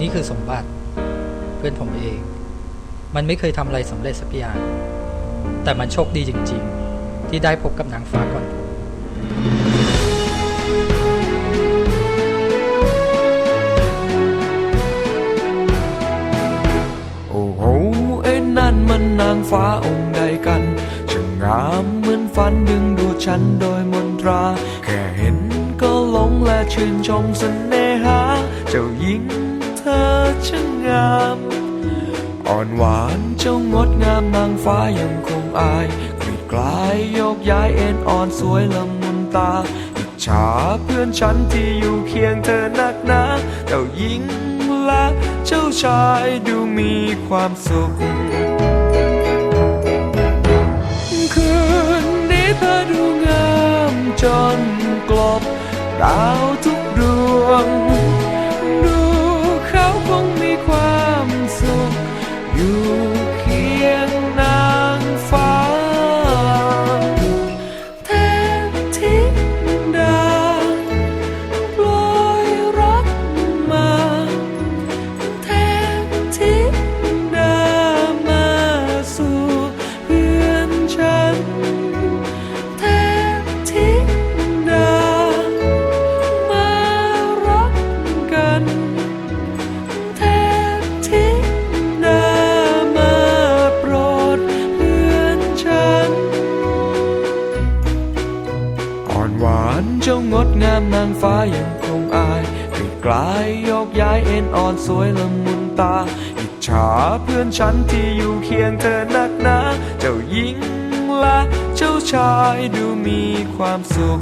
นี่คือสมบัติ เพื่อนผมเอง มันไม่เคยทำอะไรสำเร็จสักอย่าง แต่มันโชคดีจริง ๆ ที่ได้พบกับนางฟ้าก่อนผมโอ้โหไอ้นั่นมันนางฟ้าองค์ใดกันช่างงามเหมือนฝันดึงดูดฉันโดยมนตรา แค่เห็นก็หลงและชื่นชมเสน่หา เจ้าหญิง อช่างงาม อ่อนหวานเจ้างดงามนางฟ้ายังคงอายกรีดกลายโยกย้ายเอ็นอ่อนสวยละมุนตาอิจฉาเพื่อนฉันที่อยู่เคียงเธอนักหนาเจ้าหญิงและเจ้าชายดูมีความสุข คืนนี้เธอดูงามจนกลบดาวทุกดวง เจ้างดงามนางฟ้ายังคงอายกลีกลายโยกย้ายเอ็นอ่อนสวยละมุนตา อิจฉาเพื่อนฉันที่อยู่เคียงเธอนักหนาเจ้าหญิงและเจ้าชายดูมีความสุข